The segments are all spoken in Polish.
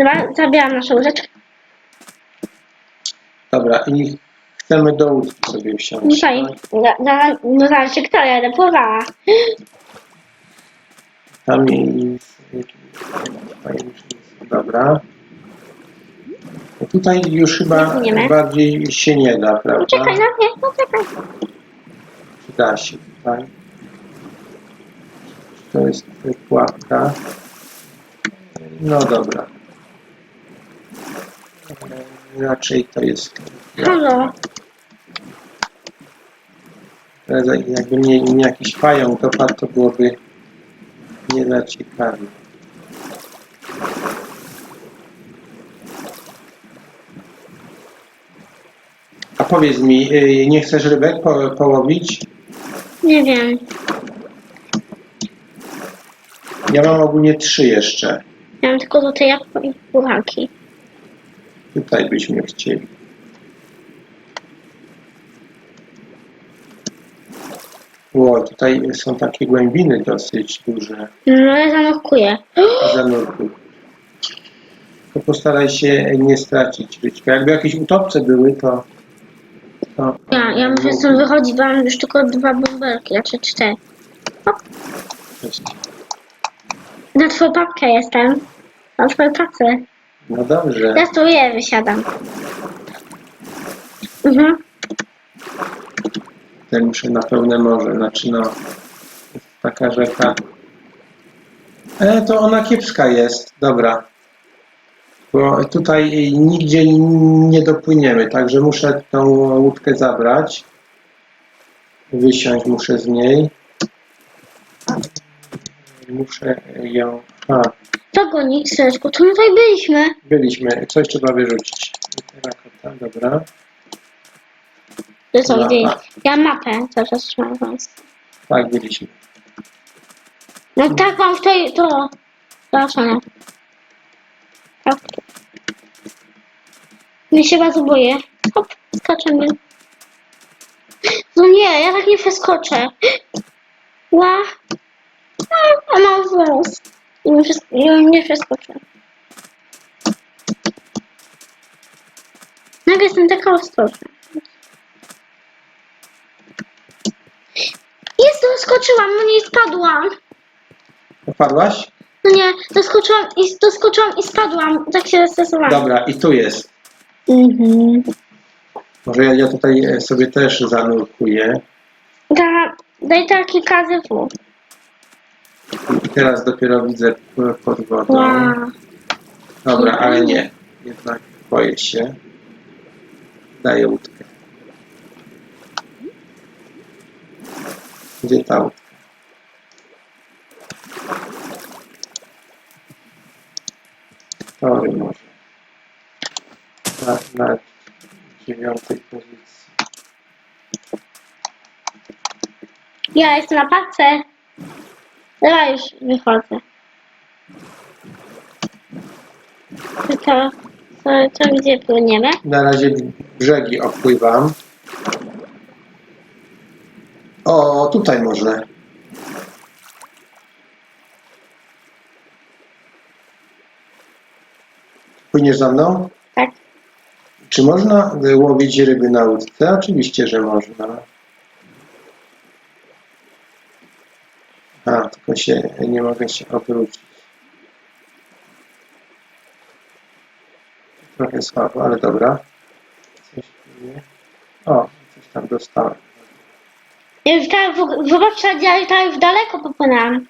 Dobra, zabieram naszą łóżeczkę. Dobra, i chcemy do łódki sobie wsiąść. Dzisiaj. tak? No, za- no zaraz się kto jadę pływała. Tam jest... Tutaj jest. Dobra. No Tutaj już chyba Płyniemy. bardziej się nie da, prawda? Czekaj na mnie, no czekaj. Da się tutaj. To jest pułapka. No dobra. E, Raczej to jest. Halo. Teraz Jakby nie, nie jakiś pająk dopadł, to byłoby nie za ciekawie. A powiedz mi, y, nie chcesz rybek po, połowić? Nie wiem. Ja mam ogólnie trzy jeszcze. Ja mam tylko złote jabłko i buraki. Tutaj byśmy chcieli. Ło, tutaj są takie głębiny dosyć duże No ja zanurkuję. zanurków. To postaraj się nie stracić. Jakby jakieś utopce były, to... to Ja, ja muszę stąd wychodzić, bo mam już tylko dwa bąbelki, znaczy cztery. Cześć. Na twoją papkę jestem. Na twoją pracę. No dobrze. Ja stoję, wysiadam. Mhm. Tutaj muszę na pełne morze. Znaczy no, jest taka rzeka. E, to ona kiepska jest. Dobra. Bo tutaj nigdzie nie dopłyniemy, także muszę tą łódkę zabrać. Wysiąść muszę z niej. Muszę ją... A, To goni, syneczku, to my tutaj byliśmy. byliśmy. Coś trzeba wyrzucić. Terakota, dobra. To co, gdzie Ja mam mapę, czas trzymam w ręce. Tak, byliśmy. No tak, mam tej, to... Zobaczone. Tak. Nie się bardzo boję. Hop, skaczemy. No nie, ja tak nie przeskoczę. Ła. A, a mam włos. I nie, przes- i nie przeskoczę. Nagle jestem taka ostrożna. Jest, doskoczyłam, no nie spadłam. Opadłaś? No nie, doskoczyłam i, doskoczyłam i spadłam. Tak się zestresowałam. Dobra, i tu jest. Mhm. Może ja, ja tutaj e, sobie też zanurkuję. Da, daj taki KZW. I teraz dopiero widzę pod wodą. Wow. Dobra, ale nie. Jednak boję się. Daję łódkę. Gdzie ta łódka? Tory może. Na, na dziewiątej pozycji. Ja jestem na pace. Ja już wychodzę. To, to, to gdzie płyniemy? Na razie brzegi opływam. O, tutaj można. Płyniesz za mną? Tak. Czy można łowić ryby na łódce? Oczywiście, że można. A, tylko się nie mogę się obrócić. Trochę słabo, ale dobra. Coś nie. O, coś tam dostałem. Ja już tak, w- zobaczcie, ja tak już daleko popłynęłam.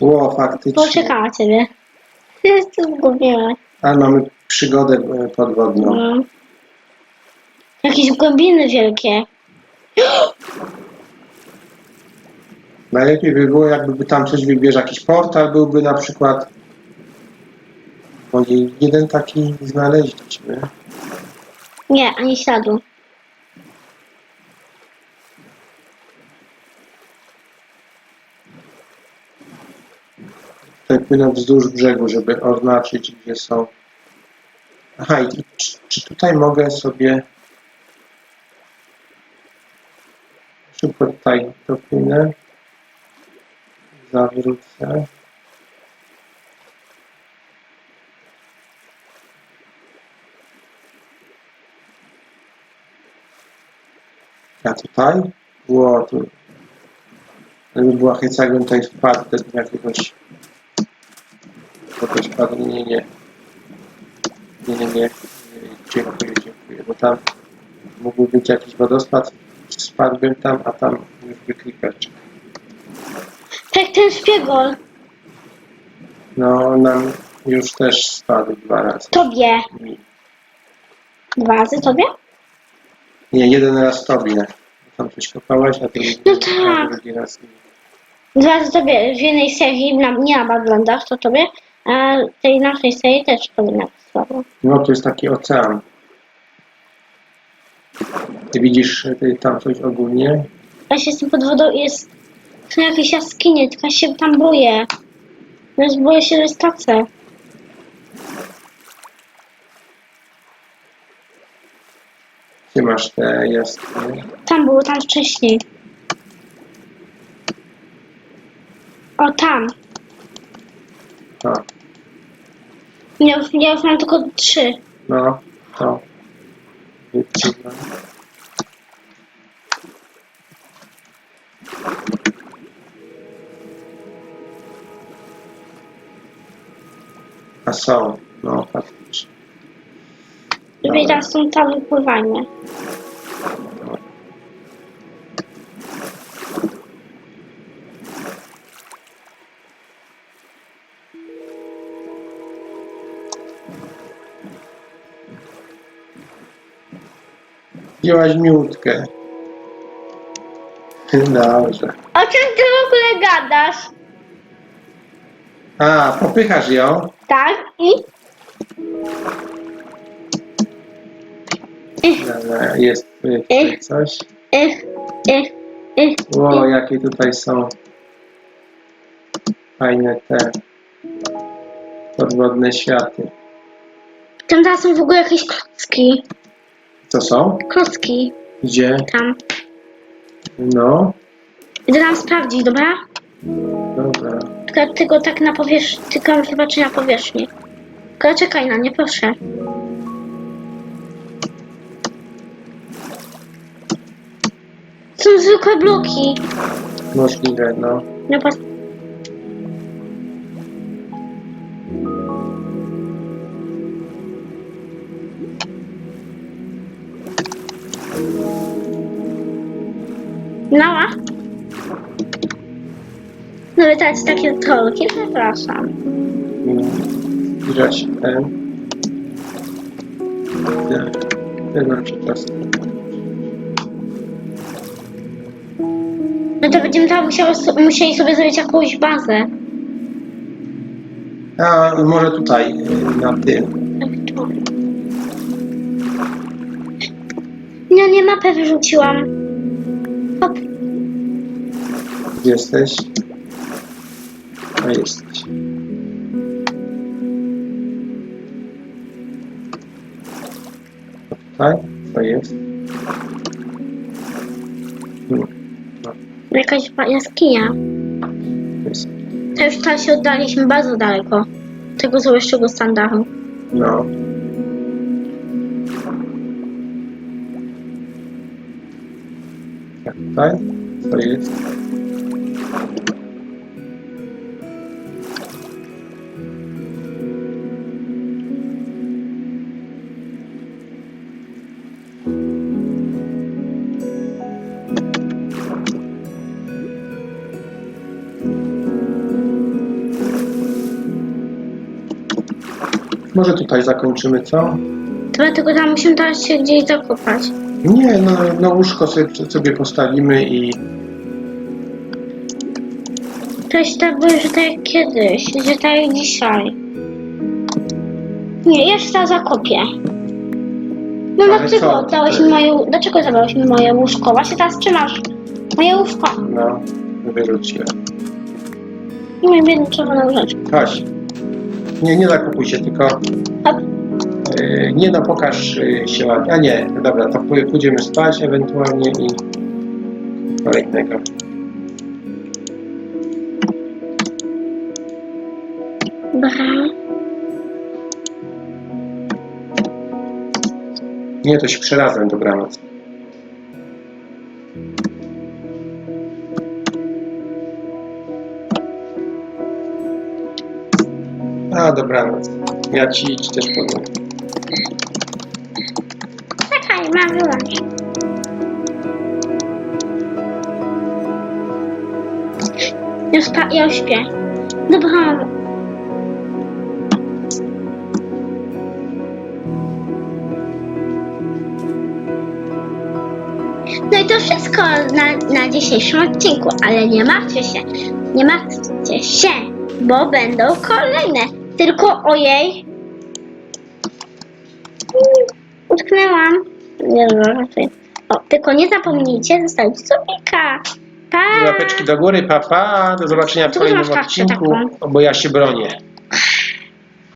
Ło, faktycznie. Poczekałam na ciebie. Jestem zgubiona. Ale mamy przygodę e, podwodną. No. Jakieś głębiny wielkie. Najlepiej by było, jakby tam coś wybierz, jakiś portal byłby na przykład. Bo jeden taki znaleźliśmy. Nie, ani śladu. Tutaj płynę wzdłuż brzegu, żeby oznaczyć, gdzie są. Aha, i czy, czy tutaj mogę sobie. Szybko tutaj dopłynę zawrócę. A tutaj było tu. Gdyby była hecagon, to jest wpadł też do jakiegoś jakoś padł. Nie, nie, nie, nie, nie. Dziękuję, dziękuję, bo tam mógłby być jakiś wodospad, spadłbym tam, a tam już klikać. Tak, ten szpiegol. No, nam już też spadł dwa razy. Tobie. Dwa razy tobie? Nie, jeden raz tobie. Tam coś kopałaś, a drugi, No tak. a drugi raz nie. Dwa razy tobie w jednej serii, na, nie na Badlandach, to tobie, a tej naszej serii też tobie na słabo. No, to jest taki ocean. Ty widzisz y, tam coś ogólnie? Ja się jestem pod wodą i jest są jakieś jaskinie, tylko się tam boję. Więc boję się, że stracę. Gdzie masz te jaskinie? Tam było, tam wcześniej. O, tam. A, Ja już, ja już mam tylko trzy. no, to. Wycinam. A są, no faktycznie. Żeby teraz są tam wypływanie. Wzięłaś miótkę. Dobrze. O czym ty w ogóle gadasz? A, popychasz ją? Tak? I? Dobra, jest tutaj coś. Ech, ech, ech. Ło, jakie tutaj są fajne te podwodne światy. Tam teraz są w ogóle jakieś klocki. To są? Klocki Gdzie? tam. No, Idę tam sprawdzić, dobra? dobra. Tylko, tylko tak na powierzchni, tylko chyba czy na powierzchni. Tylko czekaj na mnie, proszę. Są zwykłe bloki. Możliwe, no. No. No wydać takie trolki, przepraszam. Ten. Tak. Ten nam się czas. No to będziemy tam musiały, musieli sobie zrobić jakąś bazę. A może tutaj, y, na tym. No nie mapę wyrzuciłam. Hop. Gdzie jesteś? A jesteś. Tutaj? Co jest? Hmm, Jakaś ba- jaskinia. to jest. To już tam się oddaliśmy bardzo daleko. Tego złoższego standardu. No. A tutaj? Co jest? Może tutaj zakończymy, co? To tylko tam musimy teraz się gdzieś zakopać. Nie, no, no łóżko sobie, sobie postawimy i To jest tak, było, że tak jak kiedyś, że tak jak dzisiaj. Nie, jeszcze raz zakopię. No Ale dlaczego co oddałeś mi moje, dlaczego zabrałeś mi moje łóżko? Właśnie teraz trzymasz moje łóżko. no, wyrzuciłem. I moją biedną czerwoną rzecz. Chodź. Nie, nie zakupuj się, tylko Hop. yy, nie no, pokaż yy, się ładnie. A nie, dobra, to pój- pójdziemy spać ewentualnie i kolejnego. Dobra. Nie, to się przerazem dobranoc. Dobranoc. Ja ci, ci też powiem. Czekaj, mam wyłącz. Już, pa, ja śpię. Dobra. No i to wszystko na, na dzisiejszym odcinku, ale nie martwcie się, nie martwcie się, bo będą kolejne. Tylko ojej. Utknęłam. Nie wiem, O, tylko nie zapomnijcie zostawić subika. Pa! Łapeczki do góry, papa. Pa. Do zobaczenia w kolejnym masz odcinku, taką. bo ja się bronię.